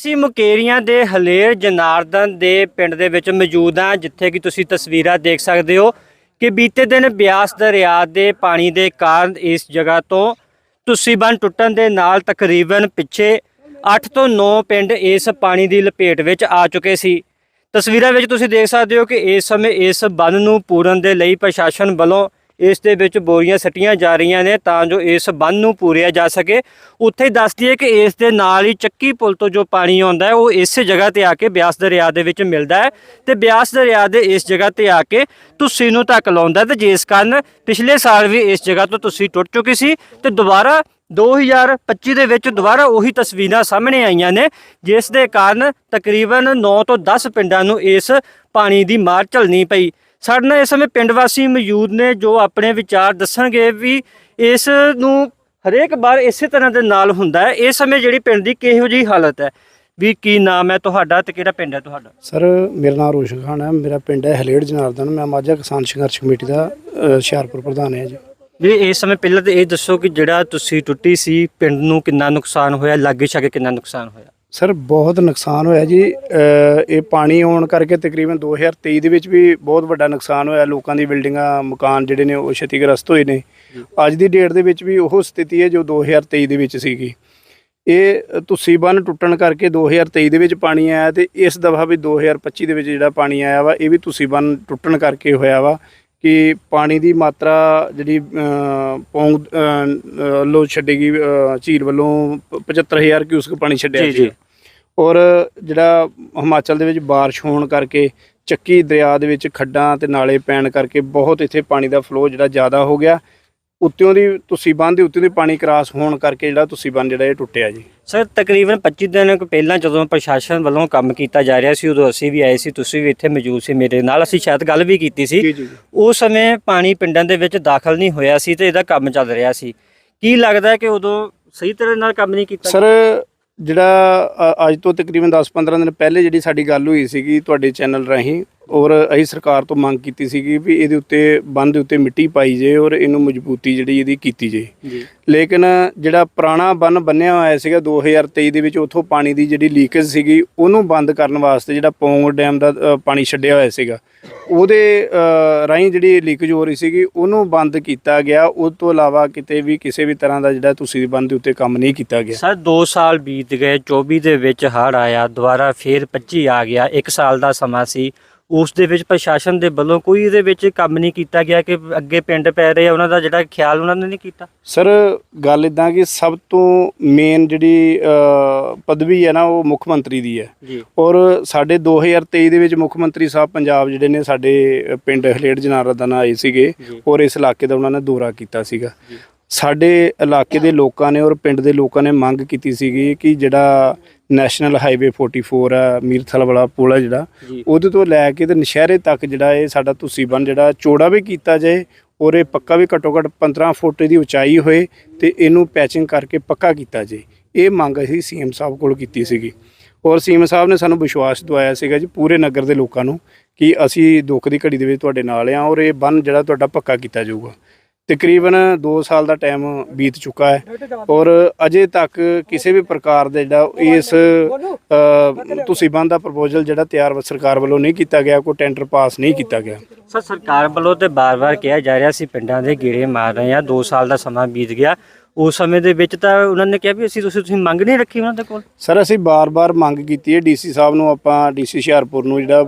ਅਸੀਂ ਮੁਕੇਰੀਆਂ ਦੇ ਹਲੇਰ ਜਨਾਰਦਨ ਦੇ ਪਿੰਡ ਦੇ ਵਿੱਚ ਮੌਜੂਦ ਹਾਂ, ਜਿੱਥੇ ਕਿ ਤੁਸੀਂ ਤਸਵੀਰਾਂ ਦੇਖ ਸਕਦੇ ਹੋ ਕਿ ਬੀਤੇ ਦਿਨ ਬਿਆਸ ਦਰਿਆ ਦੇ ਪਾਣੀ ਦੇ ਕਾਰਨ ਇਸ ਜਗ੍ਹਾ ਤੋਂ ਤੁਸੀਂ ਬੰਨ ਟੁੱਟਣ ਦੇ ਨਾਲ ਤਕਰੀਬਨ ਪਿੱਛੇ 8 ਤੋਂ 9 ਪਿੰਡ ਇਸ ਪਾਣੀ ਦੀ ਲਪੇਟ ਵਿੱਚ ਆ ਚੁੱਕੇ ਸੀ। ਤਸਵੀਰਾਂ ਵਿੱਚ ਤੁਸੀਂ ਦੇਖ ਸਕਦੇ ਹੋ ਕਿ ਇਸ ਸਮੇਂ ਇਸ ਬੰਨ ਨੂੰ ਪੂਰਨ ਦੇ ਲਈ ਪ੍ਰਸ਼ਾਸਨ ਵੱਲੋਂ ਇਸ ਦੇ ਵਿੱਚ ਬੋਰੀਆਂ ਸੱਟੀਆਂ ਜਾ ਰਹੀਆਂ ਨੇ ਤਾਂ ਜੋ ਇਸ ਬੰਨ ਨੂੰ ਪੂਰਿਆ ਜਾ ਸਕੇ। ਉੱਥੇ ਹੀ ਦੱਸ ਦਈਏ ਕਿ ਇਸ ਦੇ ਨਾਲ ਹੀ ਚੱਕੀ ਪੁਲ ਤੋਂ ਜੋ ਪਾਣੀ ਆਉਂਦਾ ਹੈ, ਉਹ ਇਸੇ ਜਗ੍ਹਾ ਤੇ ਆ ਕੇ ਬਿਆਸ ਦਰਿਆ ਦੇ ਵਿੱਚ ਮਿਲਦਾ ਹੈ ਤੇ ਬਿਆਸ ਦਰਿਆ ਦੇ ਇਸ ਜਗ੍ਹਾ ਤੇ ਆ ਕੇ ਤੁਸੀਂ ਨੂੰ ਧੱਕ ਲਾਉਂਦਾ ਹੈ ਤੇ ਜਿਸ ਕਾਰਨ ਪਿਛਲੇ ਸਾਲ ਵੀ ਇਸ ਜਗ੍ਹਾ ਤੋਂ ਤੁਸੀਂ ਟੁੱਟ ਚੁੱਕੀ ਸੀ ਤੇ ਦੁਬਾਰਾ 2025 ਦੇ ਵਿੱਚ ਦੁਬਾਰਾ ਉਹੀ ਤਸਵੀਰਾਂ ਸਾਹਮਣੇ ਆਈਆਂ ਨੇ, ਜਿਸ ਦੇ ਕਾਰਨ ਤਕਰੀਬਨ 9 ਤੋਂ 10 ਪਿੰਡਾਂ ਨੂੰ ਇਸ ਪਾਣੀ ਦੀ ਮਾਰ ਝੱਲਣੀ ਪਈ। ਸਾਡੇ ਨਾਲ ਇਸ ਸਮੇਂ ਪਿੰਡ ਵਾਸੀ ਮੌਜੂਦ ਨੇ ਜੋ ਆਪਣੇ ਵਿਚਾਰ ਦੱਸਣਗੇ ਵੀ ਇਸ ਨੂੰ ਹਰੇਕ ਵਾਰ ਇਸੇ ਤਰ੍ਹਾਂ ਦੇ ਨਾਲ ਹੁੰਦਾ ਹੈ। ਇਸ ਸਮੇਂ ਜਿਹੜੀ ਪਿੰਡ ਦੀ ਕਿਹੋ ਜਿਹੀ ਹਾਲਤ ਹੈ? ਵੀ ਕੀ ਨਾਮ ਹੈ ਤੁਹਾਡਾ ਤੇ ਕਿਹੜਾ ਪਿੰਡ ਹੈ ਤੁਹਾਡਾ? ਸਰ ਮੇਰਾ ਨਾਮ ਰੋਸ਼ਨ ਖਾਨ ਹੈ। ਮੇਰਾ ਪਿੰਡ ਹੈ ਹਲੇੜ ਜਨਾਰਦਨ। ਮੈਂ ਮਾਝਾ ਕਿਸਾਨ ਸੰਘਰਸ਼ ਕਮੇਟੀ ਦਾ ਹੁਸ਼ਿਆਰਪੁਰ ਪ੍ਰਧਾਨ ਹੈ ਜੀ। ਵੀ ਇਸ ਸਮੇਂ ਪਹਿਲਾਂ ਤੇ ਇਹ ਦੱਸੋ ਕਿ ਜਿਹੜਾ ਤੁਸੀਂ ਟੁੱਟੀ ਸੀ ਪਿੰਡ ਨੂੰ ਕਿੰਨਾ ਨੁਕਸਾਨ ਹੋਇਆ? ਲਾਗੇ ਛਾਗੇ ਕਿੰਨਾ ਨੁਕਸਾਨ ਹੋਇਆ? ਸਰ, ਬਹੁਤ ਨੁਕਸਾਨ ਹੋਇਆ ਜੀ। ਇਹ ਪਾਣੀ ਆਉਣ ਕਰਕੇ ਤਕਰੀਬਨ 2023 ਦੇ ਵਿੱਚ ਵੀ ਬਹੁਤ ਵੱਡਾ ਨੁਕਸਾਨ ਹੋਇਆ। ਲੋਕਾਂ ਦੀ ਬਿਲਡਿੰਗਾਂ, ਮਕਾਨ ਜਿਹੜੇ ਨੇ, ਉਹ ਛਤੀਗ੍ਰਸਤ ਹੋਏ ਨੇ। ਅੱਜ ਦੀ ਡੇਟ ਦੇ ਵਿੱਚ ਵੀ ਉਹ ਸਥਿਤੀ ਹੈ ਜੋ 2023 ਦੇ ਵਿੱਚ ਸੀਗੀ। ਇਹ ਤੁਸੀਂ ਬੰਨ ਟੁੱਟਣ ਕਰਕੇ 2023 ਦੇ ਵਿੱਚ ਪਾਣੀ ਆਇਆ ਤੇ ਇਸ ਦਫਾ ਵੀ 2025 ਦੇ ਵਿੱਚ ਜਿਹੜਾ ਪਾਣੀ ਆਇਆ ਵਾ, ਇਹ ਵੀ ਤੁਸੀਂ ਬੰਨ ਟੁੱਟਣ ਕਰਕੇ ਹੋਇਆ ਵਾ। ਕਿ ਪਾਣੀ ਦੀ ਮਾਤਰਾ ਜਿਹੜੀ ਪੌਂਗ ਲੋ ਛੱਡੇਗੀ ਝੀਲ ਵੱਲੋਂ 75000 ਕਿਊਸਕ ਪਾਣੀ ਛੱਡਿਆ ਜੀ, ਸੀ। ਔਰ ਜਿਹੜਾ ਹਿਮਾਚਲ ਦੇ ਵਿੱਚ ਬਾਰਿਸ਼ ਹੋਣ ਕਰਕੇ ਚੱਕੀ ਦਰਿਆ ਦੇ ਵਿੱਚ ਖੱਡਾਂ ਤੇ ਨਾਲੇ ਪੈਣ ਕਰਕੇ ਬਹੁਤ ਇੱਥੇ ਪਾਣੀ ਦਾ ਫਲੋ ਜਿਹੜਾ ਜ਼ਿਆਦਾ ਹੋ ਗਿਆ। ਉੱਤੋਂ ਦੀ ਤੁਸੀਂ ਬੰਨ ਦੇ ਉੱਤੋਂ ਦੀ ਪਾਣੀ ਕ੍ਰਾਸ ਹੋਣ ਕਰਕੇ ਜਿਹੜਾ ਤੁਸੀਂ ਬੰਨ ਜਿਹੜਾ ਇਹ ਟੁੱਟਿਆ ਜੀ। ਸਰ ਤਕਰੀਬਨ 25 ਦਿਨ ਕੁ ਪਹਿਲਾਂ ਜਦੋਂ ਪ੍ਰਸ਼ਾਸਨ ਵੱਲੋਂ ਕੰਮ ਕੀਤਾ ਜਾ ਰਿਹਾ ਸੀ ਉਦੋਂ ਅਸੀਂ ਵੀ ਆਏ ਸੀ ਤੁਸੀਂ ਵੀ ਇੱਥੇ ਮੌਜੂਦ ਸੀ ਮੇਰੇ ਨਾਲ ਅਸੀਂ ਸ਼ਾਇਦ ਗੱਲ ਵੀ ਕੀਤੀ ਸੀ। ਉਸ ਸਮੇਂ ਪਾਣੀ ਪਿੰਡਾਂ ਦੇ ਵਿੱਚ ਦਾਖਲ ਨਹੀਂ ਹੋਇਆ ਸੀ ਤੇ ਇਹਦਾ ਕੰਮ ਚੱਲ ਰਿਹਾ ਸੀ। ਕੀ ਲੱਗਦਾ ਕਿ ਉਦੋਂ ਸਹੀ ਤਰ੍ਹਾਂ ਨਾਲ ਕੰਮ ਨਹੀਂ ਕੀਤਾ? ਸਰ ਜਿਹੜਾ ਅ, ਅੱਜ ਤੋਂ ਤਕਰੀਬਨ 10-15 ਦਿਨ ਪਹਿਲੇ ਜਿਹੜੀ ਸਾਡੀ ਗੱਲ ਹੋਈ ਸੀਗੀ ਤੁਹਾਡੇ ਚੈਨਲ ਰਾਹੀਂ ਔਰ ਅਸੀਂ ਸਰਕਾਰ ਤੋਂ ਮੰਗ ਕੀਤੀ ਸੀਗੀ ਵੀ ਇਹਦੇ ਉੱਤੇ ਬੰਨ ਦੇ ਉੱਤੇ ਮਿੱਟੀ ਪਾਈ ਜੇ ਔਰ ਇਹਨੂੰ ਮਜ਼ਬੂਤੀ ਜਿਹੜੀ ਇਹਦੀ ਕੀਤੀ ਜੇ। ਲੇਕਿਨ ਜਿਹੜਾ ਪੁਰਾਣਾ ਬੰਨ ਬੰਨਿਆ ਹੋਇਆ ਸੀਗਾ 2023 ਦੇ ਵਿੱਚ ਉਥੋਂ ਪਾਣੀ ਦੀ ਜਿਹੜੀ ਲੀਕੇਜ ਸੀਗੀ ਉਹਨੂੰ ਬੰਦ ਕਰਨ ਵਾਸਤੇ ਜਿਹੜਾ ਪੌਂਗ ਡੈਮ ਦਾ ਪਾਣੀ ਛੱਡਿਆ ਹੋਇਆ ਸੀਗਾ ਉਹਦੇ ਰਾਹੀਂ ਜਿਹੜੀ ਲੀਕੇਜ ਹੋ ਰਹੀ ਸੀਗੀ ਉਹਨੂੰ ਬੰਦ ਕੀਤਾ ਗਿਆ। ਉਸ ਤੋਂ ਇਲਾਵਾ ਕਿਤੇ ਵੀ ਕਿਸੇ ਵੀ ਤਰ੍ਹਾਂ ਦਾ ਜਿਹੜਾ ਤੁਸੀਂ ਬੰਨ ਦੇ ਉੱਤੇ ਕੰਮ ਨਹੀਂ ਕੀਤਾ ਗਿਆ। ਸਰ 2 ਸਾਲ ਬੀਤ ਗਏ 24 ਦੇ ਵਿੱਚ ਹੜ੍ਹ ਆਇਆ ਦੁਬਾਰਾ ਫੇਰ 25 ਆ ਗਿਆ 1 ਸਾਲ ਦਾ ਸਮਾਂ ਸੀ। ਉਸ ਦੇ ਵਿੱਚ ਪ੍ਰਸ਼ਾਸਨ ਦੇ ਵੱਲੋਂ ਕੋਈ ਇਹਦੇ ਵਿੱਚ ਕੰਮ ਨਹੀਂ ਕੀਤਾ ਗਿਆ ਕਿ ਅੱਗੇ ਪਿੰਡ ਪੈ ਰਹੇ ਆ ਉਹਨਾਂ ਦਾ ਜਿਹੜਾ ਖਿਆਲ ਉਹਨਾਂ ਨੇ ਨਹੀਂ ਕੀਤਾ ਸਰ ਗੱਲ ਇਦਾਂ ਕਿ ਸਭ ਤੋਂ ਮੇਨ ਜਿਹੜੀ ਪਦਵੀ ਹੈ ਨਾ ਉਹ ਮੁੱਖ ਮੰਤਰੀ ਦੀ ਹੈ ਔਰ ਸਾਡੇ 2023 ਦੇ ਵਿੱਚ ਮੁੱਖ ਮੰਤਰੀ ਸਾਹਿਬ ਪੰਜਾਬ ਜਿਹੜੇ ਨੇ ਸਾਡੇ ਪਿੰਡ ਹਲੇੜ ਜਨਾਰਾ ਦਾ ਆਏ ਸੀਗੇ। ਔਰ ਇਸ ਇਲਾਕੇ ਦਾ ਉਹਨਾਂ ਨੇ ਦੌਰਾ ਕੀਤਾ ਸੀਗਾ। ਸਾਡੇ ਇਲਾਕੇ ਦੇ ਲੋਕਾਂ ਨੇ ਔਰ ਪਿੰਡ ਦੇ ਲੋਕਾਂ ਨੇ ਮੰਗ ਕੀਤੀ ਸੀਗੀ ਕਿ ਜਿਹੜਾ ਨੈਸ਼ਨਲ ਹਾਈਵੇ 44 ਆ ਮੀਰਥਲ ਵਾਲਾ ਪੁਲ ਆ ਜਿਹੜਾ ਉਹਦੇ ਤੋਂ ਲੈ ਕੇ ਤੇ ਨਸ਼ਹਿਰੇ ਤੱਕ ਜਿਹੜਾ ਇਹ ਸਾਡਾ ਤੁਸੀਂ ਬਨ ਜਿਹੜਾ ਚੌੜਾ ਵੀ ਕੀਤਾ ਜਾਏ ਔਰ ਇਹ ਪੱਕਾ ਵੀ ਘੱਟੋ ਘੱਟ 15 ਫੁੱਟ ਦੀ ਉਚਾਈ ਹੋਏ ਤੇ ਇਹਨੂੰ ਪੈਚਿੰਗ ਕਰਕੇ ਪੱਕਾ ਕੀਤਾ ਜਾਏ ਇਹ ਮੰਗ ਅਸੀਂ ਸੀਐਮ ਸਾਹਿਬ ਕੋਲ ਕੀਤੀ ਸੀਗੀ। ਔਰ ਸੀਐਮ ਸਾਹਿਬ ਨੇ ਸਾਨੂੰ ਵਿਸ਼ਵਾਸ ਦਵਾਇਆ ਸੀਗਾ ਜੀ ਪੂਰੇ ਨਗਰ ਦੇ ਲੋਕਾਂ ਨੂੰ ਕਿ ਅਸੀਂ ਦੁੱਖ ਦੀ ਘੜੀ ਦੇ ਵਿੱਚ ਤੁਹਾਡੇ ਨਾਲ ਆ ਔਰ ਇਹ ਬੰਨ ਜਿਹੜਾ ਤੁਹਾਡਾ ਪੱਕਾ ਕੀਤਾ ਜਾਊਗਾ। ਤਕਰੀਬਨ 2 ਸਾਲ ਦਾ ਟਾਈਮ ਬੀਤ ਚੁੱਕਾ ਹੈ। ਔਰ ਅਜੇ ਤੱਕ ਕਿਸੇ ਵੀ ਪ੍ਰਕਾਰ ਦਾ ਜਿਹੜਾ ਇਸ ਅ, ਤੁਸੀਂ ਬੰਦ ਦਾ ਪ੍ਰਪੋਜ਼ਲ ਜਿਹੜਾ ਤਿਆਰ ਸਰਕਾਰ ਵੱਲੋਂ ਨਹੀਂ ਕੀਤਾ ਗਿਆ ਕੋਈ ਟੈਂਡਰ ਪਾਸ ਨਹੀਂ ਕੀਤਾ ਗਿਆ। ਸਰ ਸਰਕਾਰ ਵੱਲੋਂ ਤੇ ਬਾਰ-ਬਾਰ ਕਿਹਾ ਜਾ ਰਿਹਾ ਸੀ ਪਿੰਡਾਂ ਦੇ ਗੇੜੇ ਮਾਰ ਰਹੇ ਆ 2 ਸਾਲ ਦਾ ਸਮਾਂ ਬੀਤ ਗਿਆ। ਉਸ ਸਮੇਂ ਦੇ ਵਿੱਚ ਤਾਂ ਉਹਨਾਂ ਨੇ ਕਿਹਾ ਵੀ ਅਸੀਂ ਤੁਸੀਂ ਤੁਸੀਂ ਮੰਗ ਨਹੀਂ ਰੱਖੀ ਉਹਨਾਂ ਦੇ ਕੋਲ? ਸਰ ਅਸੀਂ ਬਾਰ-ਬਾਰ ਮੰਗ ਕੀਤੀ ਹੈ। ਡੀਸੀ ਸਾਹਿਬ ਨੂੰ ਆਪਾਂ ਡੀਸੀ ਹੁਸ਼ਿਆਰਪੁਰ ਨੂੰ ਜਿਹੜਾ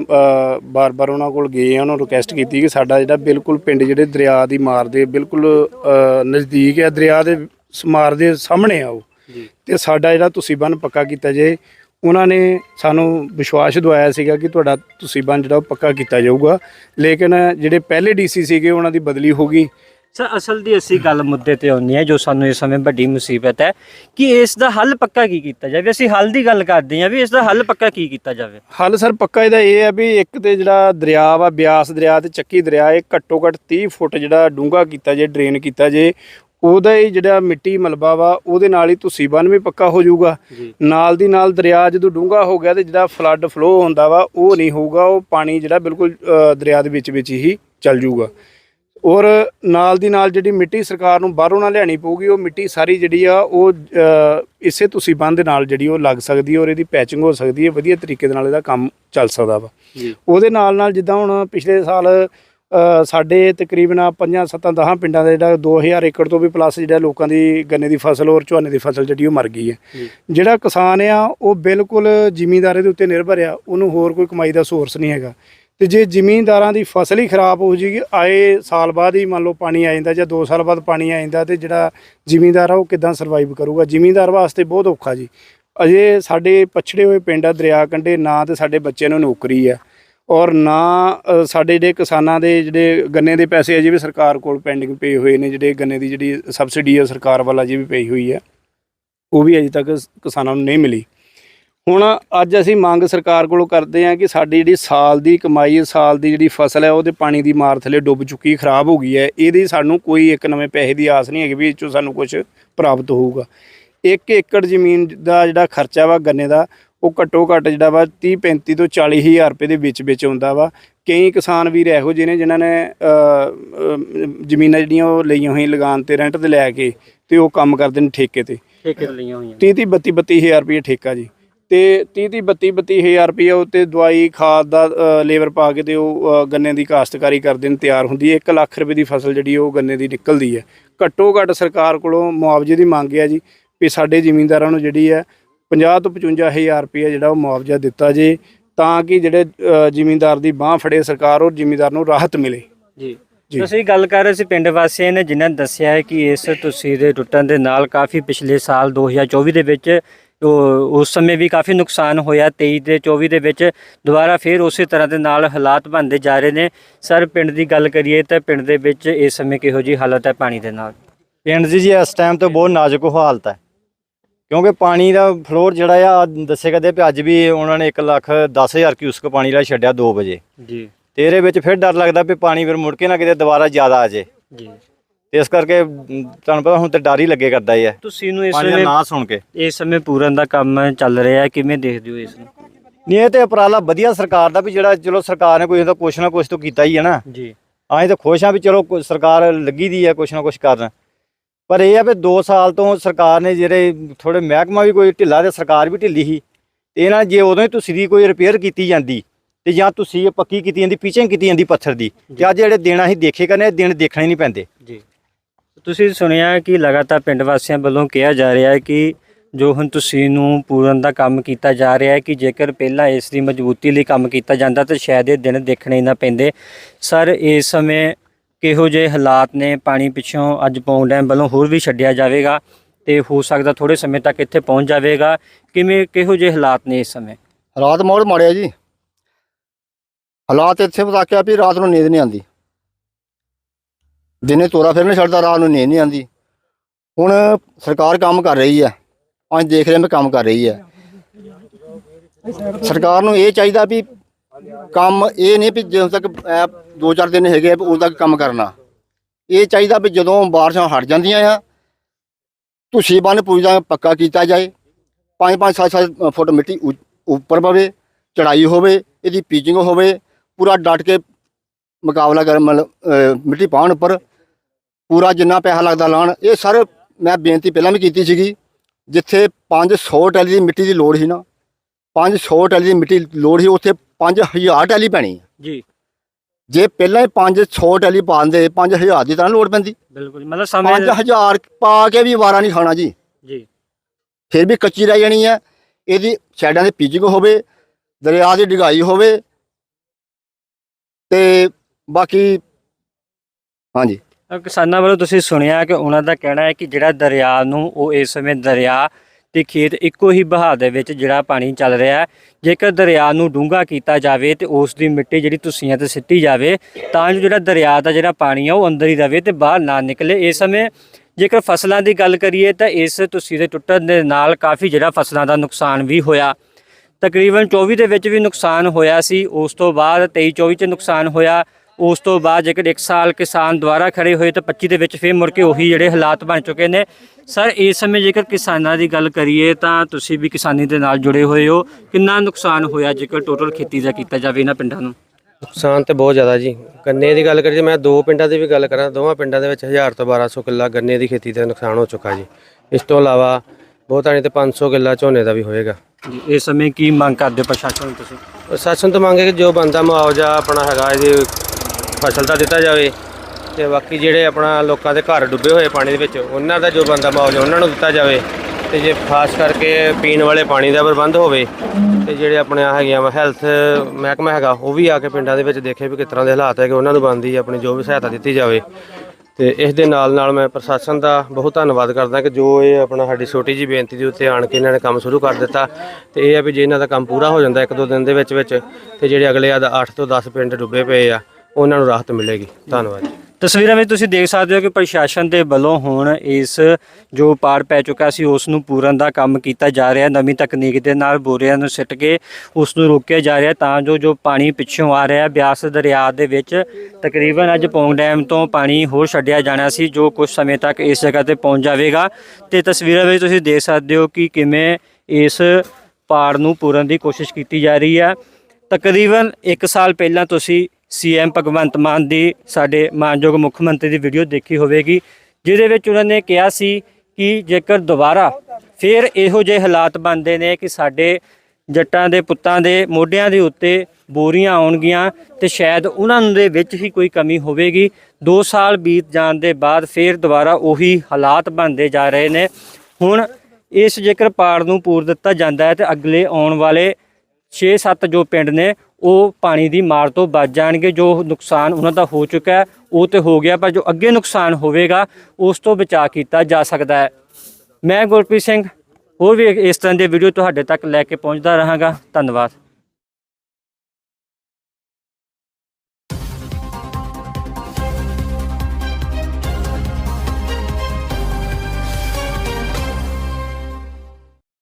ਬਾਰ-ਬਾਰ ਉਹਨਾਂ ਕੋਲ ਗਏ ਆ ਉਹਨਾਂ ਨੂੰ ਰਿਕੁਐਸਟ ਕੀਤੀ ਕਿ ਸਾਡਾ ਜਿਹੜਾ ਬਿਲਕੁਲ ਪਿੰਡ ਜਿਹੜੇ ਦਰਿਆ ਦੀ ਮਾਰ ਦੇ ਬਿਲਕੁਲ ਨਜ਼ਦੀਕ ਹੈ। ਦਰਿਆ ਦੇ ਸ- ਮਾਰ ਦੇ ਸਾਹਮਣੇ ਆ ਉਹ। ਤੇ ਸਾਡਾ ਜਿਹੜਾ ਤੁਸੀਂ ਬੰਨ ਪੱਕਾ ਕੀਤਾ ਜੇ ਉਹਨਾਂ ਨੇ ਸਾਨੂੰ ਵਿਸ਼ਵਾਸ ਦਵਾਇਆ ਸੀਗਾ ਕਿ ਤੁਹਾਡਾ ਤੁਸੀਂ ਬੰਨ ਜਿਹੜਾ ਉਹ ਪੱਕਾ ਕੀਤਾ ਜਾਊਗਾ। ਲੇਕਿਨ ਜਿਹੜੇ ਪਹਿਲੇ ਡੀਸੀ ਸੀਗੇ ਉਹਨਾਂ ਦੀ ਬਦਲੀ ਹੋ ਗਈ। ਸਰ ਅਸਲ ਦੀ ਅਸੀਂ ਗੱਲ ਮੁੱਦੇ ਤੇ ਆਉਂਦੀ ਹੈ ਜੋ ਸਾਨੂੰ ਇਸ ਸਮੇਂ ਵੱਡੀ ਮੁਸੀਬਤ ਹੈ ਕਿ ਇਸ ਦਾ ਹੱਲ ਪੱਕਾ ਕੀ ਕੀਤਾ ਜਾਵੇ? ਅਸੀਂ ਹੱਲ ਦੀ ਗੱਲ ਕਰਦੇ ਹਾਂ ਵੀ ਇਸ ਦਾ ਹੱਲ ਪੱਕਾ ਕੀ ਕੀਤਾ ਜਾਵੇ? ਹੱਲ ਸਰ ਪੱਕਾ ਇਹਦਾ ਇਹ ਹੈ ਵੀ ਇੱਕ ਤੇ ਜਿਹੜਾ ਦਰਿਆ ਵਾ ਬਿਆਸ ਦਰਿਆ ਤੇ ਚੱਕੀ ਦਰਿਆ ਇਹ ਘੱਟੋ ਘੱਟ 30 ਫੁੱਟ ਜਿਹੜਾ ਡੂੰਘਾ ਕੀਤਾ ਜੇ ਡਰੇਨ ਕੀਤਾ ਜੇ ਉਹਦਾ ਹੀ ਜਿਹੜਾ ਮਿੱਟੀ ਮਲਬਾ ਵਾ ਉਹਦੇ ਨਾਲ ਹੀ ਤੁਸੀਂ ਬੰਨ ਵੀ ਪੱਕਾ ਹੋ ਜਾਊਗਾ। ਨਾਲ ਦੀ ਨਾਲ ਦਰਿਆ ਜਦੋਂ ਡੂੰਘਾ ਹੋ ਗਿਆ ਤੇ ਜਿਹੜਾ ਫਲੱਡ ਫਲੋ ਹੁੰਦਾ ਵਾ ਉਹ ਨਹੀਂ ਹੋਊਗਾ ਉਹ ਪਾਣੀ ਜਿਹੜਾ ਬਿਲਕੁਲ ਦਰਿਆ ਦੇ ਵਿੱਚ ਵਿੱਚ ਹੀ ਚੱਲ ਜਾਊਗਾ। ਔਰ ਨਾਲ ਦੀ ਨਾਲ ਜਿਹੜੀ ਮਿੱਟੀ ਸਰਕਾਰ ਨੂੰ ਬਾਹਰੋਂ ਨਾ ਲਿਆਣੀ ਪਊਗੀ ਉਹ ਮਿੱਟੀ ਸਾਰੀ ਜਿਹੜੀ ਆ ਉਹ ਇਸੇ ਤੁਸੀਂ ਬੰਦ ਨਾਲ ਜਿਹੜੀ ਉਹ ਲੱਗ ਸਕਦੀ ਔਰ ਇਹਦੀ ਪੈਚਿੰਗ ਹੋ ਸਕਦੀ ਹੈ ਵਧੀਆ ਤਰੀਕੇ ਦੇ ਨਾਲ ਇਹਦਾ ਕੰਮ ਚੱਲ ਸਕਦਾ ਵਾ। ਉਹਦੇ ਨਾਲ ਨਾਲ ਜਿੱਦਾਂ ਹੁਣ ਪਿਛਲੇ ਸਾਲ ਸਾਡੇ ਤਕਰੀਬਨ 5 7 10 ਪਿੰਡਾਂ ਦਾ ਜਿਹੜਾ 2000 ਏਕੜ ਤੋਂ ਵੀ ਪਲੱਸ ਜਿਹੜਾ ਲੋਕਾਂ ਦੀ ਗੰਨੇ ਦੀ ਫਸਲ ਔਰ ਝੋਨੇ ਦੀ ਫਸਲ ਜਿਹੜੀ ਉਹ ਮਰ ਗਈ ਹੈ ਜਿਹੜਾ ਕਿਸਾਨ ਆ ਉਹ ਬਿਲਕੁਲ ਜ਼ਿਮੀਂਦਾਰੇ ਦੇ ਉੱਤੇ ਨਿਰਭਰ ਆ ਉਹਨੂੰ ਹੋਰ ਕੋਈ ਕਮਾਈ ਦਾ ਸੋਰਸ ਨਹੀਂ ਹੈਗਾ। ਤੇ ਜੇ ਜ਼ਿਮੀਂਦਾਰਾਂ ਦੀ ਫਸਲ ਹੀ ਖਰਾਬ ਹੋ ਜੇਗੀ, ਆਏ ਸਾਲ ਬਾਅਦ ਹੀ ਮੰਨ ਲਓ ਪਾਣੀ ਆ ਜਾਂਦਾ ਜਾਂ 2 ਸਾਲ ਬਾਅਦ ਪਾਣੀ ਆ ਜਾਂਦਾ ਤੇ ਜਿਹੜਾ ਜ਼ਿਮੀਂਦਾਰ ਆ ਉਹ ਕਿਦਾਂ ਸਰਵਾਈਵ ਕਰੂਗਾ? ਜ਼ਿਮੀਂਦਾਰ ਵਾਸਤੇ ਬਹੁਤ ਔਖਾ ਜੀ। ਅਜੇ ਸਾਡੇ ਪਛੜੇ ਹੋਏ ਪਿੰਡ ਆ, ਦਰਿਆ ਕੰਢੇ, ਨਾ ਤੇ ਸਾਡੇ ਬੱਚਿਆਂ ਨੂੰ ਨੌਕਰੀ ਆ। ਔਰ ਨਾ ਸਾਡੇ ਜਿਹੜੇ ਕਿਸਾਨਾਂ ਦੇ ਜਿਹੜੇ ਗੰਨੇ ਦੇ ਪੈਸੇ ਅਜੇ ਵੀ ਸਰਕਾਰ ਕੋਲ ਪੈਂਡਿੰਗ ਪਏ ਹੋਏ ਨੇ, ਜਿਹੜੇ ਗੰਨੇ ਦੀ ਜਿਹੜੀ ਸਬਸਿਡੀ ਆ, ਸਰਕਾਰ ਵੱਲ ਅਜੇ ਵੀ ਪਈ ਹੋਈ ਆ, ਉਹ ਵੀ ਅਜੇ ਤੱਕ ਕਿਸਾਨਾਂ ਨੂੰ ਨਹੀਂ ਮਿਲੀ। ਹੁਣ ਅੱਜ ਅਸੀਂ ਮੰਗ ਸਰਕਾਰ ਕੋਲੋਂ ਕਰਦੇ ਹਾਂ ਕਿ ਸਾਡੀ ਜਿਹੜੀ ਸਾਲ ਦੀ ਕਮਾਈ ਸਾਲ ਦੀ ਜਿਹੜੀ ਫਸਲ ਹੈ ਉਹਦੇ ਪਾਣੀ ਦੀ ਮਾਰ ਥੱਲੇ ਡੁੱਬ ਚੁੱਕੀ ਖਰਾਬ ਹੋ ਗਈ ਹੈ। ਇਹਦੀ ਸਾਨੂੰ ਕੋਈ ਇੱਕ ਨਵੇਂ ਪੈਸੇ ਦੀ ਆਸ ਨਹੀਂ ਹੈਗੀ ਵੀ ਇਹ 'ਚੋਂ ਸਾਨੂੰ ਕੁਝ ਪ੍ਰਾਪਤ ਹੋਊਗਾ। ਇੱਕ ਏਕੜ ਜ਼ਮੀਨ ਦਾ ਜਿਹੜਾ ਖਰਚਾ ਵਾ ਗੰਨੇ ਦਾ ਉਹ ਘੱਟੋ ਘੱਟ ਜਿਹੜਾ ਵਾ 30 35 ਤੋਂ 40 ਹਜ਼ਾਰ ਰੁਪਏ ਦੇ ਵਿੱਚ ਵਿੱਚ ਆਉਂਦਾ ਵਾ। ਕਈ ਕਿਸਾਨ ਵੀਰ ਇਹੋ ਜਿਹੇ ਨੇ ਜਿਨ੍ਹਾਂ ਨੇ ਜ਼ਮੀਨਾਂ ਜਿਹੜੀਆਂ ਉਹ ਲਈਆਂ ਹੋਈਆਂ ਲਗਾਨ ਤੇ ਰੈਂਟ ਤੇ ਲੈ ਕੇ ਤੇ ਉਹ ਕੰਮ ਕਰਦੇ ਨੇ ਠੇਕੇ ਤੇ। ਠੇਕੇ ਤੇ ਲਈਆਂ ਹੋਈਆਂ 30 30 32 32 ਹਜ਼ਾਰ ਰੁਪਏ ਠੇਕਾ ਜੀ। ਤੇ 30 30 32 32 ਹਜ਼ਾਰ ਰੁਪਏ ਉੱਤੇ ਦਵਾਈ ਖਾਦ ਦਾ ਲੇਬਰ ਪਾ ਕੇ ਤੇ ਉਹ ਗੰਨੇ ਦੀ ਕਾਸ਼ਤਕਾਰੀ ਕਰਦੇ ਨੇ ਤਿਆਰ ਹੁੰਦੀ ਹੈ। 1 ਲੱਖ ਰੁਪਏ ਦੀ ਫਸਲ ਜਿਹੜੀ ਉਹ ਗੰਨੇ ਦੀ ਨਿਕਲਦੀ ਹੈ। ਘੱਟੋ ਘੱਟ ਸਰਕਾਰ ਕੋਲੋਂ ਮੁਆਵਜ਼ੇ ਦੀ ਮੰਗ ਹੈ ਜੀ ਵੀ ਸਾਡੇ ਜ਼ਿਮੀਂਦਾਰਾਂ ਨੂੰ ਜਿਹੜੀ ਹੈ 50 ਤੋਂ 55 ਹਜ਼ਾਰ ਰੁਪਏ ਜਿਹੜਾ ਉਹ ਮੁਆਵਜ਼ਾ ਦਿੱਤਾ ਜੇ ਤਾਂ ਕਿ ਜਿਹੜੇ ਜ਼ਿਮੀਂਦਾਰ ਦੀ ਬਾਹ ਫੜੇ ਸਰਕਾਰ ਔਰ ਜ਼ਿਮੀਂਦਾਰ ਨੂੰ ਰਾਹਤ ਮਿਲੇ। ਜੀ। ਤੁਸੀਂ ਗੱਲ ਕਰ ਰਹੇ ਸੀ ਪਿੰਡ ਵਾਸੀਆਂ ਨੇ ਜਿਨ੍ਹਾਂ ਦੱਸਿਆ ਹੈ ਕਿ ਇਸ ਤੁਸੀਂ ਦੇ ਟੁੱਟਣ ਦੇ ਨਾਲ ਕਾਫੀ ਪਿਛਲੇ ਸਾਲ 2024 ਦੇ ਵਿੱਚ ਉਹ- ਉਸ ਸਮੇਂ ਵੀ ਕਾਫੀ ਨੁਕਸਾਨ ਹੋਇਆ 23 ਤੇ 24 ਦੇ ਵਿੱਚ ਦੁਬਾਰਾ ਫਿਰ ਉਸੇ ਤਰ੍ਹਾਂ ਦੇ ਨਾਲ ਹਾਲਾਤ ਬਣਦੇ ਜਾ ਰਹੇ ਨੇ। ਸਰ ਪਿੰਡ ਦੀ ਗੱਲ ਕਰੀਏ ਤਾਂ ਪਿੰਡ ਦੇ ਵਿੱਚ ਇਸ ਸਮੇਂ ਕਿਹੋ ਜੀ ਹਾਲਤ ਹੈ ਪਾਣੀ ਦੇ ਨਾਲ? ਪਿੰਡ ਦੀ ਜੀ ਇਸ ਟਾਈਮ ਤੇ ਬਹੁਤ ਨਾਜ਼ੁਕ ਹਾਲਤ ਹੈ। ਕਿਉਂਕਿ ਪਾਣੀ ਦਾ ਫਲੋਰ ਜਿਹੜਾ ਆ ਦੱਸੇ ਕਦੇ ਵੀ ਅੱਜ ਵੀ ਉਹਨਾਂ ਨੇ 1 ਲੱਖ 10 ਹਜ਼ਾਰ ਕਿਊਸਕ ਪਾਣੀ ਦਾ ਛੱਡਿਆ 2 ਵਜੇ। ਜੀ। ਤੇ ਇਹਦੇ ਵਿੱਚ ਫਿਰ ਡਰ ਲੱਗਦਾ ਵੀ ਪਾਣੀ ਫਿਰ ਮੁੜ ਕੇ ਨਾ ਕਿਤੇ ਦੁਬਾਰਾ ਜ਼ਿਆਦਾ ਆ ਜੇ ਜੀ। ਤੇ ਇਸ ਕਰਕੇ ਤੁਹਾਨੂੰ ਪਤਾ ਹੁਣ ਤੇ ਡਰ ਹੀ ਲੱਗੇ ਕਰਦਾ ਹੀ ਹੈ। ਤੁਸੀਂ ਨੂੰ ਇਸ ਪਾਣੀ ਸਮੇਂ ਨਾਂ ਸੁਣ ਕੇ। ਇਸ ਸਮੇਂ ਪੂਰਨ ਦਾ ਕੰਮ ਚੱਲ ਰਿਹਾ ਹੈ ਕਿਵੇਂ ਦੇਖਦੇ ਹੋ ਇਸ ਨੂੰ? ਨਹੀਂ ਇਹ ਤੇ ਉਪਰਾਲਾ ਵਧੀਆ ਸਰਕਾਰ ਦਾ ਵੀ ਜਿਹੜਾ ਚਲੋ ਸਰਕਾਰ ਨੇ ਕੋਈ ਇਹਦਾ ਕੁਛ ਨਾ ਕੁਛ ਤਾਂ ਕੀਤਾ ਹੀ ਹੈ ਨਾ। ਜੀ। ਅਸੀਂ ਤਾਂ ਖੁਸ਼ ਹਾਂ ਵੀ ਚਲੋ ਸਰਕਾਰ ਲੱਗੀ ਦੀ ਹੈ ਕੁਛ ਨਾ ਕੁਛ ਕਰਨ। ਪਰ ਇਹ ਆ ਵੀ 2 ਸਾਲ ਤੋਂ ਸਰਕਾਰ ਨੇ ਜਿਹੜੇ ਥੋੜੇ ਮਹਿਕਮਾ ਵੀ ਕੋਈ ਢਿੱਲਾ ਤੇ ਸਰਕਾਰ ਵੀ ਢਿੱਲੀ ਸੀ ਤੇ ਇਹਨਾਂ ਜੇ ਉਦੋਂ ਹੀ ਤੁਸੀਂ ਦੀ ਕੋਈ ਰਿਪੇਅਰ ਕੀਤੀ ਜਾਂਦੀ ਤੇ ਜਾਂ ਤੁਸੀਂ ਇਹ ਪੱਕੀ ਕੀਤੀ ਜਾਂਦੀ ਪਿਚਿੰਗ ਕੀਤੀ ਜਾਂਦੀ ਪੱਥਰ ਦੀ ਤੇ ਅੱਜ ਜਿਹੜੇ ਦਿਨ ਅਸੀਂ ਦੇਖੇ ਕਰਨੇ ਇਹ ਦਿਨ ਦੇਖਣੇ ਨਹੀਂ ਪੈਂਦੇ। ਜੀ। ਤੁਸੀਂ ਸੁਣਿਆ ਕਿ ਲਗਾਤਾਰ ਪਿੰਡ ਵਾਸੀਆਂ ਵੱਲੋਂ ਕਿਹਾ ਜਾ ਰਿਹਾ ਹੈ ਕਿ ਜੋ ਹੁਣ ਤੁਸੀਂ ਨੂੰ ਪੂਰਨ ਦਾ ਕੰਮ ਕੀਤਾ ਜਾ ਰਿਹਾ ਹੈ ਕਿ ਜੇਕਰ ਪਹਿਲਾਂ ਇਸ ਦੀ ਮਜ਼ਬੂਤੀ ਲਈ ਕੰਮ ਕੀਤਾ ਜਾਂਦਾ ਤਾਂ ਸ਼ਾਇਦ ਇਹ ਦਿਨ ਦੇਖਣੇ ਨਾ ਪੈਂਦੇ। ਸਰ, ਇਸ ਸਮੇਂ ਕਿਹੋ ਜਿਹੇ ਹਾਲਾਤ ਨੇ? ਪਾਣੀ ਪਿੱਛੋਂ ਅੱਜ ਪੌਂਗ ਡੈਮ ਵੱਲੋਂ ਹੋਰ ਵੀ ਛੱਡਿਆ ਜਾਵੇਗਾ ਤੇ ਹੋ ਸਕਦਾ ਥੋੜੇ ਸਮੇਂ ਤੱਕ ਇੱਥੇ ਪਹੁੰਚ ਜਾਵੇਗਾ। ਕਿਵੇਂ, ਕਿਹੋ ਜਿਹੇ ਹਾਲਾਤ ਨੇ ਇਸ ਸਮੇਂ? ਹਾਲਾਤ ਮੋੜ ਮਾੜਿਆ ਜੀ। ਹਾਲਾਤ ਇੱਥੇ ਤੱਕ ਆ ਵੀ ਰਾਤ ਨੂੰ ਨੀਂਦ ਨਹੀਂ ਆਉਂਦੀ। ਦਿਨੇ ਤੋਰਾ ਫਿਰ ਨਹੀਂ ਛੱਡਦਾ, ਰਾਤ ਨੂੰ ਨੀਂਦ ਨਹੀਂ ਆਉਂਦੀ। ਹੁਣ ਸਰਕਾਰ ਕੰਮ ਕਰ ਰਹੀ ਹੈ। ਅਸੀਂ ਦੇਖ ਰਹੇ ਹਾਂ ਵੀ ਕੰਮ ਕਰ ਰਹੀ ਹੈ। ਸਰਕਾਰ ਨੂੰ ਇਹ ਚਾਹੀਦਾ ਵੀ ਕੰਮ ਇਹ ਨਹੀਂ ਵੀ ਜਦੋਂ ਤੱਕ ਦੋ ਚਾਰ ਦਿਨ ਹੈਗੇ ਆ ਵੀ ਉਦੋਂ ਤੱਕ ਕੰਮ ਕਰਨਾ। ਇਹ ਚਾਹੀਦਾ ਵੀ ਜਦੋਂ ਬਾਰਿਸ਼ਾਂ ਹਟ ਜਾਂਦੀਆਂ ਆ, ਤੁਸੀਂ ਬੰਨ ਪੂਜਾ ਪੱਕਾ ਕੀਤਾ ਜਾਏ। 5-5 7-7 ਫੁੱਟ ਮਿੱਟੀ ਉੱਪਰ ਪਵੇ ਚੜਾਈ ਹੋਵੇ, ਇਹਦੀ ਪੀਚਿੰਗ ਹੋਵੇ, ਪੂਰਾ ਡਟ ਕੇ ਮੁਕਾਬਲਾ ਕਰ ਮਤਲਬ ਮਿੱਟੀ ਪਾਉਣ ਉੱਪਰ ਪੂਰਾ ਜਿੰਨਾ ਪੈਸਾ ਲੱਗਦਾ ਲਾਣ ਇਹ ਸਰ ਮੈਂ ਬੇਨਤੀ ਪਹਿਲਾਂ ਵੀ ਕੀਤੀ ਸੀਗੀ ਜਿੱਥੇ 500 ਟੈਲੀ ਦੀ ਮਿੱਟੀ ਦੀ ਲੋੜ ਸੀ ਨਾ 500 ਟੈਲੀ ਦੀ ਮਿੱਟੀ ਦੀ ਲੋੜ ਸੀ ਉੱਥੇ 5000 ਟੈਲੀ ਪੈਣੀ। ਜੀ। ਜੇ ਪਹਿਲਾਂ ਹੀ 500 ਟੈਲੀ ਪਾਉਂਦੇ 5000 ਦੀ ਤਾਂ ਲੋੜ ਪੈਂਦੀ। ਬਿਲਕੁਲ ਮਤਲਬ ਸਮੇਂ 5000 ਪਾ ਕੇ ਵੀ ਵਾਰਾ ਨਹੀਂ ਖਾਣਾ ਜੀ। ਜੀ। ਫਿਰ ਵੀ ਕੱਚੀ ਰਹਿ ਜਾਣੀ ਹੈ ਇਹਦੀ ਸਾਈਡਾਂ ਤੇ ਪੀਚਿੰਗ ਹੋਵੇ ਦਰਿਆ ਦੀ ਡਿਗਾਈ ਹੋਵੇ ਤੇ ਬਾਕੀ ਹਾਂਜੀ। ਅ, ਕਿਸਾਨਾਂ ਵੱਲੋਂ ਤੁਸੀਂ ਸੁਣਿਆ ਕਿ ਉਹਨਾਂ ਦਾ ਕਹਿਣਾ ਹੈ ਕਿ ਜਿਹੜਾ ਦਰਿਆ ਨੂੰ ਉਹ ਇਸ ਸਮੇਂ ਦਰਿਆ ਤੇ ਖੇਤ ਇੱਕੋ ਹੀ ਬਹਾਅ ਦੇ ਵਿੱਚ ਜਿਹੜਾ ਪਾਣੀ ਚੱਲ ਰਿਹਾ ਹੈ ਜੇਕਰ ਦਰਿਆ ਨੂੰ ਡੂੰਘਾ ਕੀਤਾ ਜਾਵੇ ਤੇ ਉਸ ਦੀ ਮਿੱਟੀ ਜਿਹੜੀ ਤੁਸੀਆਂ ਤੇ ਸਿੱਟੀ ਜਾਵੇ ਤਾਂ ਜੋ ਜਿਹੜਾ ਦਰਿਆ ਦਾ ਜਿਹੜਾ ਪਾਣੀ ਆ ਉਹ ਅੰਦਰ ਹੀ ਰਵੇ ਤੇ ਬਾਹਰ ਨਾ ਨਿਕਲੇ। ਇਸ ਸਮੇਂ ਜੇਕਰ ਫਸਲਾਂ ਦੀ ਗੱਲ ਕਰੀਏ ਤਾਂ ਇਸ ਤੁਸੀਂ ਦੇ ਟੁੱਟਣ ਦੇ ਨਾਲ ਕਾਫੀ ਜਿਹੜਾ ਫਸਲਾਂ ਦਾ ਨੁਕਸਾਨ ਵੀ ਹੋਇਆ। ਤਕਰੀਬਨ 24 ਦੇ ਵਿੱਚ ਵੀ ਨੁਕਸਾਨ ਹੋਇਆ ਸੀ ਉਸ ਤੋਂ ਬਾਅਦ 23 24 ਚ ਨੁਕਸਾਨ ਹੋਇਆ। ਉਸ ਤੋਂ ਬਾਅਦ ਜੇਕਰ ਇੱਕ ਸਾਲ ਕਿਸਾਨ ਦੁਆਰਾ ਖੜੇ ਹੋਏ ਤਾਂ 25 ਦੇ ਵਿੱਚ ਫਿਰ ਮੁੜ ਕੇ ਉਹੀ ਜਿਹੜੇ ਹਾਲਾਤ ਬਣ ਚੁੱਕੇ ਨੇ। ਸਰ ਇਸ ਸਮੇਂ ਜੇਕਰ ਕਿਸਾਨਾਂ ਦੀ ਗੱਲ ਕਰੀਏ ਤਾਂ ਤੁਸੀਂ ਵੀ ਕਿਸਾਨੀ ਦੇ ਨਾਲ ਜੁੜੇ ਹੋਏ ਹੋ। ਕਿੰਨਾ ਨੁਕਸਾਨ ਹੋਇਆ ਜੇਕਰ ਟੋਟਲ ਖੇਤੀ ਦਾ ਕੀਤਾ ਜਾਵੇ ਇਹਨਾਂ ਪਿੰਡਾਂ ਨੂੰ? ਨੁਕਸਾਨ ਤੇ ਬਹੁਤ ਜ਼ਿਆਦਾ ਜੀ। ਗੰਨੇ ਦੀ ਗੱਲ ਕਰੀਏ ਮੈਂ ਦੋ ਪਿੰਡਾਂ ਦੀ ਵੀ ਗੱਲ ਕਰਾਂ। ਦੋਵਾਂ ਪਿੰਡਾਂ ਦੇ ਵਿੱਚ 1000 ਤੋਂ 1200 ਕਿੱਲਾ ਗੰਨੇ ਦੀ ਖੇਤੀ ਦਾ ਨੁਕਸਾਨ ਹੋ ਚੁੱਕਾ ਜੀ। ਇਸ ਤੋਂ ਇਲਾਵਾ ਬਹੁਤਾਂ ਤੇ 500 ਕਿੱਲਾ ਝੋਨੇ ਦਾ ਵੀ ਹੋਏਗਾ। ਜੀ, ਇਸ ਸਮੇਂ ਕੀ ਮੰਗ ਕਰਦੇ ਪ੍ਰਸ਼ਾਸਨ ਨੂੰ ਤੁਸੀਂ? ਪ੍ਰਸ਼ਾਸਨ ਤੋਂ ਮੰਗੇ ਕਿ ਜੋ ਬੰਦਾ ਮੁਆਵਜ਼ਾ ਆਪਣਾ ਹੈਗਾ ਇਹਦੀ ਫਸਲ ਦਾ ਦਿੱਤਾ ਜਾਵੇ ਤੇ ਬਾਕੀ ਜਿਹੜੇ ਆਪਣਾ ਲੋਕਾਂ ਦੇ ਘਰ ਡੁੱਬੇ ਹੋਏ ਪਾਣੀ ਦੇ ਵਿੱਚ, ਉਹਨਾਂ ਦਾ ਜੋ ਬੰਦਾ ਮੁਆਵਜ਼ਾ ਉਹਨਾਂ ਨੂੰ ਦਿੱਤਾ ਜਾਵੇ। ਤੇ ਜੇ ਖਾਸ ਕਰਕੇ ਪੀਣ ਵਾਲੇ ਪਾਣੀ ਦਾ ਪ੍ਰਬੰਧ ਹੋਵੇ, ਤੇ ਜਿਹੜੇ ਆਪਣੇ ਆ ਹੈਗੀਆਂ ਹੈਲਥ ਮਹਿਕਮਾ ਹੈਗਾ, ਉਹ ਵੀ ਆ ਕੇ ਪਿੰਡਾਂ ਦੇ ਵਿੱਚ ਦੇਖੇ ਵੀ ਕਿਸ ਤਰ੍ਹਾਂ ਦੇ ਹਾਲਾਤ ਹੈ ਕਿ ਉਹਨਾਂ ਨੂੰ ਬਣਦੀ ਆਪਣੀ ਜੋ ਵੀ ਸਹਾਇਤਾ ਦਿੱਤੀ ਜਾਵੇ। ਤੇ ਇਸ ਦੇ ਨਾਲ ਨਾਲ ਮੈਂ ਪ੍ਰਸ਼ਾਸਨ ਦਾ ਬਹੁਤ ਧੰਨਵਾਦ ਕਰਦਾ ਕਿ ਜੋ ਇਹ ਆਪਣਾ ਸਾਡੀ ਛੋਟੀ ਜੀ ਬੇਨਤੀ ਦੇ ਉੱਤੇ ਆਣ ਕੇ ਇਹਨਾਂ ਨੇ ਕੰਮ ਸ਼ੁਰੂ ਕਰ ਦਿੱਤਾ, ਤੇ ਇਹ ਆ ਵੀ ਜੇ ਇਹਨਾਂ ਦਾ ਕੰਮ ਪੂਰਾ ਹੋ ਜਾਂਦਾ ਇੱਕ ਦੋ ਦਿਨ ਦੇ ਵਿੱਚ ਵਿੱਚ, ਤੇ ਜਿਹੜੇ ਅਗਲੇ ਆ 8 ਤੋਂ 10 ਪਿੰਡ ਡੁੱਬੇ ਪਏ ਆ ਉਹਨਾਂ ਨੂੰ ਰਾਹਤ ਮਿਲੇਗੀ। ਧੰਨਵਾਦ ਜੀ। ਤਸਵੀਰਾਂ ਵਿੱਚ ਤੁਸੀਂ ਦੇਖ ਸਕਦੇ ਹੋ ਕਿ ਪ੍ਰਸ਼ਾਸਨ ਦੇ ਵੱਲੋਂ ਹੁਣ ਇਸ ਜੋ ਪਾੜ ਪੈ ਚੁੱਕਾ ਸੀ, ਉਸ ਨੂੰ ਪੂਰਨ ਦਾ ਕੰਮ ਕੀਤਾ ਜਾ ਰਿਹਾ। ਨਵੀਂ ਤਕਨੀਕ ਦੇ ਨਾਲ ਬੋਰੀਆਂ ਨੂੰ ਸਿੱਟ ਕੇ ਉਸ ਨੂੰ ਰੋਕਿਆ ਜਾ ਰਿਹਾ ਤਾਂ ਜੋ ਜੋ ਪਾਣੀ ਪਿੱਛੋਂ ਆ ਰਿਹਾ, ਬਿਆਸ ਦਰਿਆ ਦੇ ਵਿੱਚ ਤਕਰੀਬਨ ਅੱਜ ਪੌਂਗ ਡੈਮ ਤੋਂ ਪਾਣੀ ਹੋਰ ਛੱਡਿਆ ਜਾਣਾ ਸੀ, ਜੋ ਕੁਝ ਸਮੇਂ ਤੱਕ ਇਸ ਜਗ੍ਹਾ ਤੇ ਪਹੁੰਚ ਜਾਵੇਗਾ। ਤੇ ਤਸਵੀਰਾਂ ਵਿੱਚ ਤੁਸੀਂ ਦੇਖ ਸਕਦੇ ਹੋ ਕਿ ਕਿਵੇਂ ਇਸ ਪਾੜ ਨੂੰ ਪੂਰਨ ਦੀ ਕੋਸ਼ਿਸ਼ ਕੀਤੀ ਜਾ ਰਹੀ ਹੈ। ਤਕਰੀਬਨ 1 ਸਾਲ ਪਹਿਲਾਂ ਤੁਸੀਂ ਸੀਐਮ ਭਗਵੰਤ ਮਾਨ ਦੀ ਸਾਡੇ ਮਾਨਯੋਗ ਮੁੱਖ ਮੰਤਰੀ ਦੀ ਵੀਡੀਓ ਦੇਖੀ ਹੋਵੇਗੀ, ਜਿਹਦੇ ਵਿੱਚ ਉਹਨਾਂ ਨੇ ਕਿਹਾ ਸੀ ਕਿ ਜੇਕਰ ਦੁਬਾਰਾ ਫਿਰ ਇਹੋ ਜਿਹੇ ਹਾਲਾਤ ਬਣਦੇ ਨੇ ਕਿ ਸਾਡੇ ਜੱਟਾਂ ਦੇ ਪੁੱਤਾਂ ਦੇ ਮੋਢਿਆਂ ਦੇ ਉੱਤੇ ਬੋਰੀਆਂ ਆਉਣਗੀਆਂ ਤੇ ਸ਼ਾਇਦ ਉਹਨਾਂ ਦੇ ਵਿੱਚ ਹੀ ਕੋਈ ਕਮੀ ਹੋਵੇਗੀ 2 ਸਾਲ ਬੀਤ ਜਾਣ ਦੇ ਬਾਅਦ ਫਿਰ ਦੁਬਾਰਾ ਉਹੀ ਹਾਲਾਤ ਬਣਦੇ ਜਾ ਰਹੇ ਨੇ। ਹੁਣ ਇਸ ਜੇਕਰ ਪਾੜ ਨੂੰ ਪੂਰ ਦਿੱਤਾ ਜਾਂਦਾ ਹੈ ਤੇ ਅਗਲੇ ਆਉਣ ਵਾਲੇ 6-7 ਜੋ ਪਿੰਡ ਨੇ, ਉਹ ਪਾਣੀ ਦੀ ਮਾਰ ਤੋਂ ਬਚ ਜਾਣਗੇ, ਜੋ ਨੁਕਸਾਨ ਉਹਨਾਂ ਦਾ ਹੋ ਚੁੱਕਾ ਹੈ, ਉਹ ਤੇ ਹੋ ਗਿਆ, ਪਰ ਜੋ ਅੱਗੇ ਨੁਕਸਾਨ ਹੋਵੇਗਾ, ਉਸ ਤੋਂ ਬਚਾ ਕੀਤਾ ਜਾ ਸਕਦਾ ਹੈ। ਮੈਂ ਗੁਰਪ੍ਰੀਤ ਸਿੰਘ, ਹੋਰ ਵੀ ਇਸ ਤਰ੍ਹਾਂ ਦੇ ਵੀਡੀਓ ਤੁਹਾਡੇ ਤੱਕ ਲੈ ਕੇ ਪਹੁੰਚਦਾ ਰਹਾਂਗਾ। ਧੰਨਵਾਦ।